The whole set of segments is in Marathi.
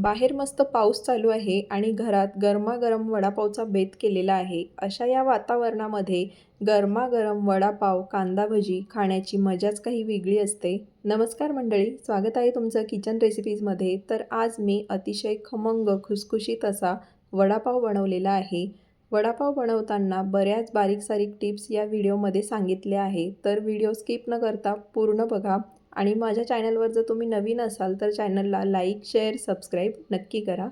बाहेर मस्त पाऊस चालू आहे आणि घरात गरमागरम वडापावचा बेत केलेला आहे अशा या वातावरणामध्ये गरमागरम वडापाव कांदा भजी खाण्याची मजाच काही वेगळी असते. नमस्कार मंडळी स्वागत आहे तुमचं किचन रेसिपीजमध्ये. तर आज मी अतिशय खमंग खुसखुशीत असा वडापाव बनवलेला आहे. वडापाव बनवताना बऱ्याच बारीक सारीक टिप्स या व्हिडिओमध्ये सांगितल्या आहे. तर व्हिडिओ स्किप न करता पूर्ण बघा. आणि माझ्या चॅनलवर जर तुम्ही नवीन असाल तर चॅनलला लाईक शेअर सबस्क्राईब नक्की करा.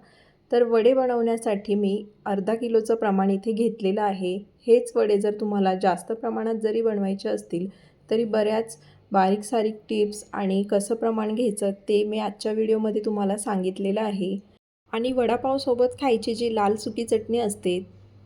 तर वडे बनवण्यासाठी मी अर्धा किलोचं प्रमाण इथे घेतलेलं आहे. हेच वडे जर तुम्हाला जास्त प्रमाणात जरी बनवायचे असतील तरी बऱ्याच बारीक सारीक टिप्स आणि कसं प्रमाण घ्यायचं ते मी आजच्या व्हिडिओमध्ये तुम्हाला सांगितलेलं आहे. आणि वडापावसोबत खायची जी लाल सुकी चटणी असते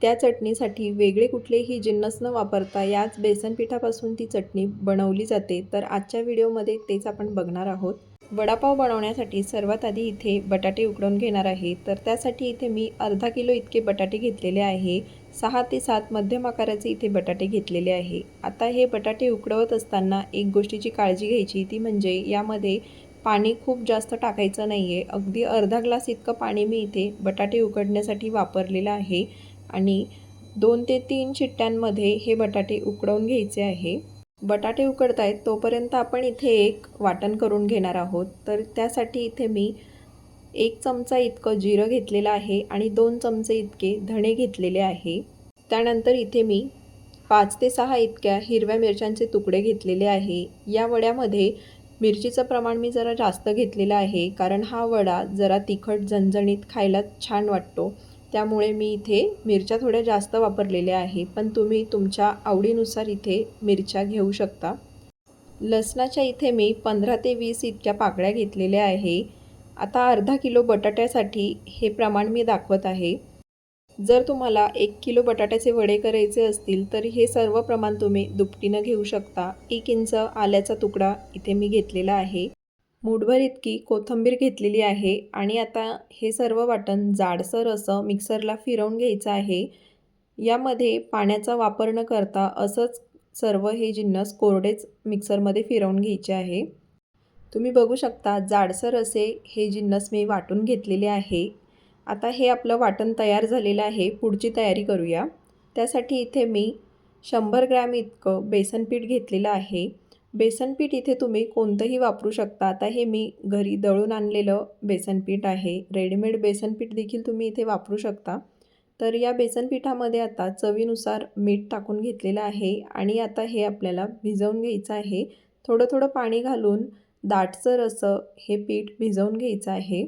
त्या चटणीसाठी वेगळे कुठलेही जिन्नस न वापरता याच बेसन पिठापासून ती चटणी बनवली जाते. तर आजच्या व्हिडिओमध्ये तेच आपण बघणार आहोत. वडापाव बनवण्यासाठी सर्वात आधी इथे बटाटे उकडून घेणार आहे. तर त्यासाठी इथे मी अर्धा किलो इतके बटाटे घेतलेले आहे. सहा ते सात मध्यम आकाराचे इथे बटाटे घेतलेले आहे. आता हे बटाटे उकडवत असताना एक गोष्टीची काळजी घ्यायची ती म्हणजे यामध्ये पाणी खूप जास्त टाकायचं नाही आहे अगदी अर्धा ग्लास इतकं पाणी मी इथे बटाटे उकडण्यासाठी वापरलेलं आहे. आणि दोन ते तीन शिट्ट्यांमध्ये हे बटाटे उकडवून घ्यायचे आहे. बटाटे उकडत आहेत तोपर्यंत आपण इथे एक वाटण करून घेणार आहोत. तर त्यासाठी इथे मी एक चमचा इतकं जिरं घेतलेलं आहे आणि दोन चमचे इतके धणे घेतलेले आहे. त्यानंतर इथे मी पाच ते सहा इतक्या हिरव्या मिरच्यांचे तुकडे घेतलेले आहे. या वड्यामध्ये मिरचीचं प्रमाण मी जरा जास्त घेतलेलं आहे कारण हा वडा जरा तिखट झणझणीत खायला छान वाटतो. त्यामुळे मी इथे मिरच्या थोड्या जास्त वापरलेल्या आहे पण तुम्ही तुमच्या आवडीनुसार इथे मिरच्या घेऊ शकता. लसणाच्या इथे मी पंधरा ते वीस इतक्या पाकळ्या घेतलेल्या आहे. आता अर्धा किलो बटाट्यासाठी हे प्रमाण मी दाखवत आहे. जर तुम्हाला एक किलो बटाट्याचे वडे करायचे असतील तर हे सर्व प्रमाण तुम्ही दुपटीनं घेऊ शकता. एक इंच आल्याचा तुकडा इथे मी घेतलेला आहे. मूठभर इतकी कोथिंबीर घेतलेली आहे आणि आता हे सर्व वाटण जाडसर असं मिक्सरला फिरवून घ्यायचं आहे. यामध्ये पाण्याचा वापर न करता असंच सर्व हे जिन्नस कोरडेच मिक्सरमध्ये फिरवून घ्यायचे आहे. तुम्ही बघू शकता जाडसर असे हे जिन्नस मी वाटून घेतलेले आहे. आता हे आपलं वाटण तयार झालेलं आहे. पुढची तयारी करूया. त्यासाठी इथे मी शंभर ग्रॅम इतकं बेसन पीठ घेतलेलं आहे. बेसनपीठ इथे तुम्ही कोणतंही वापरू शकता. आता हे मी घरी दळून आणलेलं बेसनपीठ आहे. रेडीमेड बेसनपीठ देखील तुम्ही इथे वापरू शकता. तर या बेसन पिठामध्ये आता चवीनुसार मीठ टाकून घेतलेलं आहे आणि आता हे आपल्याला भिजवून घ्यायचं आहे. थोडं थोडं पाणी घालून दाटसर असं हे पीठ भिजवून घ्यायचं आहे.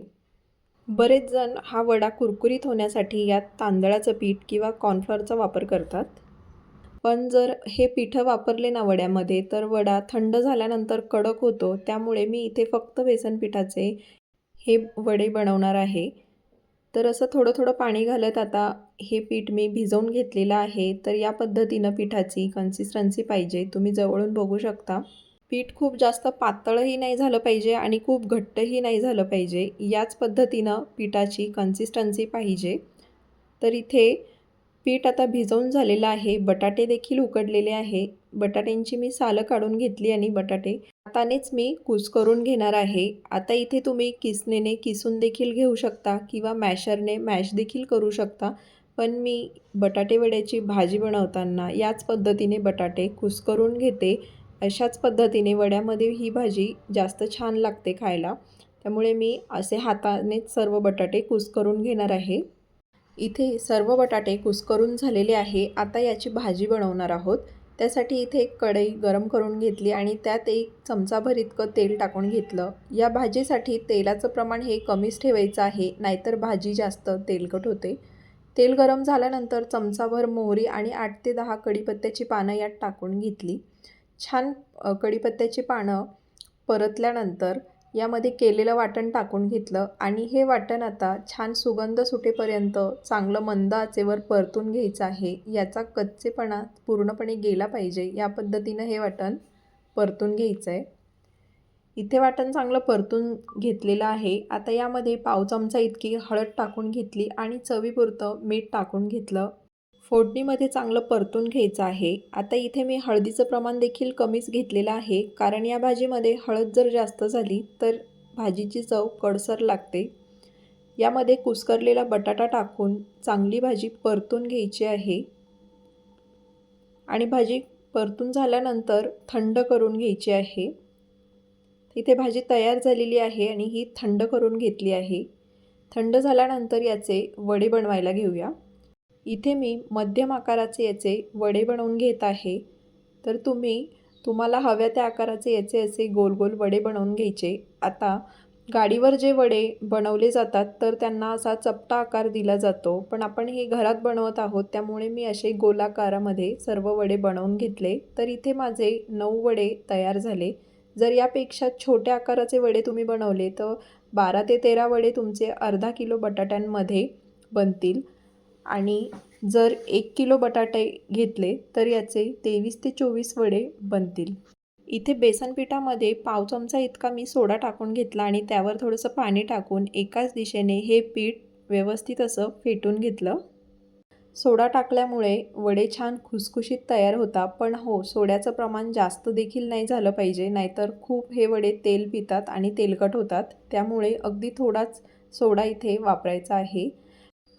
बरेच जण हा वडा कुरकुरीत होण्यासाठी यात तांदळाचं पीठ किंवा कॉर्नफ्लॉरचा वापर करतात. पण जर हे पिठं वापरले ना वड्यामध्ये तर वडा थंड झाल्यानंतर कडक होतो. त्यामुळे मी इथे फक्त बेसन पिठाचे हे वडे बनवणार आहे. तर असं थोडं थोडं पाणी घालत आता हे पीठ मी भिजवून घेतलेलं आहे. तर या पद्धतीनं पिठाची कन्सिस्टन्सी पाहिजे. तुम्ही जवळून बघू शकता. पीठ खूप जास्त पातळही नाही झालं पाहिजे आणि खूप घट्टही नाही झालं पाहिजे. याच पद्धतीनं पिठाची कन्सिस्टन्सी पाहिजे. तर इथे पीठ आता भिजवून झालेलं आहे. बटाटे देखील उकडलेले आहे. बटाट्यांची मी सालं काढून घेतली आणि बटाटे हातानेच मी कुस करून घेणार आहे. आता इथे तुम्ही किसनेने किसून देखील घेऊ शकता किंवा मॅशरने मॅश देखील करू शकता. पण मी बटाटे वड्याची भाजी बनवताना याच पद्धतीने बटाटे कुस करून घेते. अशाच पद्धतीने वड्यामध्ये ही भाजी जास्त छान लागते खायला. त्यामुळे मी असे हातानेच सर्व बटाटे कुस करून घेणार आहे. इथे सर्व बटाटे कुस्करून झालेले आहे. आता याची भाजी बनवणार आहोत. त्यासाठी इथे एक कढई गरम करून घेतली आणि त्यात एक चमचाभर इतकं तेल टाकून घेतलं. या भाजीसाठी तेलाचं प्रमाण हे कमीच ठेवायचं आहे नाहीतर भाजी जास्त तेलकट होते. तेल गरम झाल्यानंतर चमचाभर मोहरी आणि आठ ते दहा कढीपत्त्याची पानं यात टाकून घेतली. छान कढीपत्त्याची पानं परतल्यानंतर यामध्ये केलेलं वाटण टाकून घेतलं आणि हे वाटण आता छान सुगंध सुटेपर्यंत चांगलं मंद आचेवर परतून घ्यायचं आहे याचा कच्चेपणा पूर्णपणे गेला पाहिजे या पद्धतीनं हे वाटण परतून घ्यायचं आहे इथे वाटण चांगलं परतून घेतलेलं आहे. आता यामध्ये पाव चमचा इतकी हळद टाकून घेतली आणि चवीपुरतं मीठ टाकून घेतलं. फोडणीमध्ये चांगलं परतून घ्यायचं आहे. आता इथे मी हळदीचं प्रमाण देखील कमीच घेतलेलं आहे. कारण या भाजीमध्ये हळद जर जास्त झाली तर भाजीची चव कडसर लागते. यामध्ये कुस्करलेला बटाटा टाकून चांगली भाजी परतून घ्यायची आहे. आणि भाजी परतून झाल्यानंतर थंड करून घ्यायची आहे. इथे भाजी तयार झालेली आहे आणि ही थंड करून घेतली आहे. थंड झाल्यानंतर याचे वडे बनवायला घेऊया. इथे मी मध्यम आकाराचे याचे वडे बनवून घेत आहे. तर तुम्ही तुम्हाला हव्या त्या आकाराचे याचे असे गोल गोल वडे बनवून घ्यायचे. आता गाडीवर जे वडे बनवले जातात तर त्यांना असा चपटा आकार दिला जातो. पण आपण हे घरात बनवत आहोत त्यामुळे मी असे गोलाकारामध्ये सर्व वडे बनवून घेतले. तर इथे माझे नऊ वडे तयार झाले. जर यापेक्षा छोट्या आकाराचे वडे तुम्ही बनवले तर बारा ते तेरा वडे तुमचे अर्धा किलो बटाट्यांमध्ये बनतील. आणि जर एक किलो बटाटे घेतले तर याचे तेवीस ते चोवीस वडे बनतील. इथे बेसन पिठामध्ये पाव चमचा इतका मी सोडा टाकून घेतला आणि त्यावर थोडंसं पाणी टाकून एकाच दिशेने हे पीठ व्यवस्थित असं फेटून घेतलं. सोडा टाकल्यामुळे वडे छान खुसखुशीत तयार होता पण हो सोड्याचं प्रमाण जास्त देखील नाही झालं पाहिजे नाहीतर खूप हे वडे तेल पितात आणि तेलकट होतात. त्यामुळे अगदी थोडाच सोडा इथे वापरायचा आहे.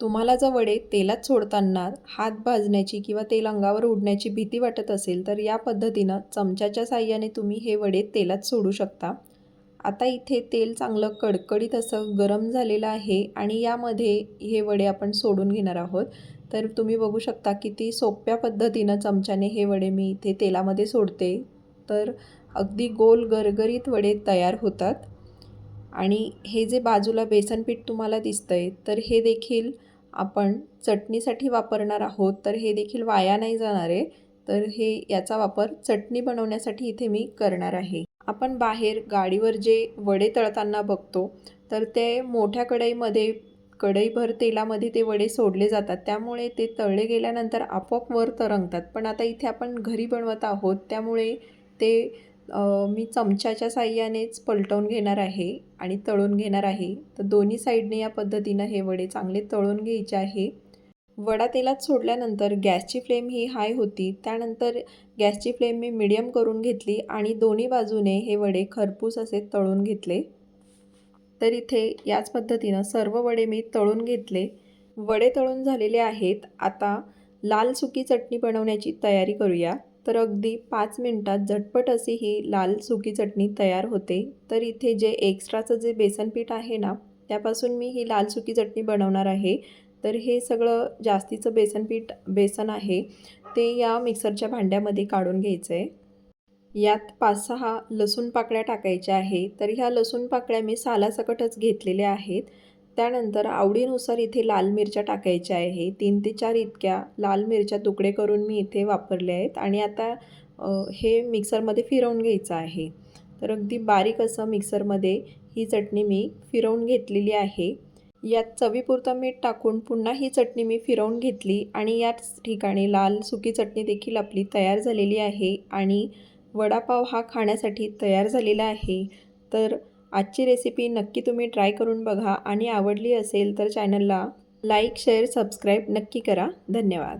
तुम्हाला जर वडे तेलात सोडताना हात भाजण्याची किंवा तेल अंगावर उडण्याची भीती वाटत असेल तर या पद्धतीनं चमच्याच्या साह्याने तुम्ही हे वडे तेलात सोडू शकता. आता इथे तेल चांगलं कडकडीत असं गरम झालेलं आहे आणि यामध्ये हे वडे आपण सोडून घेणार आहोत. तर तुम्ही बघू शकता किती सोप्या पद्धतीनं चमच्याने हे वडे मी इथे तेलामध्ये सोडते. तर अगदी गोल गरगरीत वडे तयार होतात. आणि हे जे बाजूला बेसनपीठ तुम्हाला दिसतं आहे तर हे देखील आपण चटणीसाठी वापरणार आहोत. तर हे देखील वाया नाही जाणार आहे. तर हे याचा वापर चटणी बनवण्यासाठी इथे मी करणार आहे. आपण बाहेर गाडीवर जे वडे तळताना बघतो तर ते मोठ्या कढईमध्ये कढईभर तेलामध्ये ते वडे सोडले जातात. त्यामुळे ते तळले गेल्यानंतर आपोआप वर तरंगतात. पण आता इथे आपण घरी बनवत आहोत त्यामुळे ते मी चमच्याच्या साह्यानेच पलटवून घेणार आहे आणि तळून घेणार आहे. तर दोन्ही साईडने या पद्धतीनं हे वडे चांगले तळून घ्यायचे आहे. वडा तेलात सोडल्यानंतर गॅसची फ्लेम ही हाय होती. त्यानंतर गॅसची फ्लेम मी मिडियम करून घेतली आणि दोन्ही बाजूने हे वडे खरपूस असे तळून घेतले. तर इथे याच पद्धतीनं सर्व वडे मी तळून घेतले. वडे तळून झालेले आहेत. आता लाल सुकी चटणी बनवण्याची तयारी करूया. तर अगदी पाच मिनटात झटपट अशी ही लाल सुकी चटणी तयार होते. तर इथे जे एक्स्ट्राचं जे बेसन पीठ आहे ना त्यापासून मी ही लाल सुकी चटणी बनवणार आहे. तर हे सगळं जास्तीचं बेसन पीठ बेसन आहे. ते या मिक्सरच्या भांड्यामध्ये काढून घ्यायचं आहे यात पाच सहा लसूण पाकळ्या टाकायच्या आहे. तर ह्या लसूण पाकळ्या मी सालासकटच घेतलेल्या आहेत. त्यानंतर आवडीनुसार इथे लाल मिरच्या टाकायच्या आहे तीन ते चार इतक्या लाल मिरच्या तुकडे करून मी इथे वापरले आहेत आणि आता हे मिक्सरमध्ये फिरवून घ्यायचं आहे. तर अगदी बारीक असं मिक्सरमध्ये ही चटणी मी फिरवून घेतलेली आहे. यात चवीपुरतं मीठ टाकून पुन्हा ही चटणी मी फिरवून घेतली आणि याच ठिकाणी लाल सुकी चटणी देखील आपली तयार झालेली आहे आणि वडापाव हा खाण्यासाठी तयार झालेला आहे. तर आजची रेसिपी नक्की तुम्ही ट्राय करून बघा आणि आवडली असेल तर चॅनलला लाईक शेअर सबस्क्राईब नक्की करा. धन्यवाद.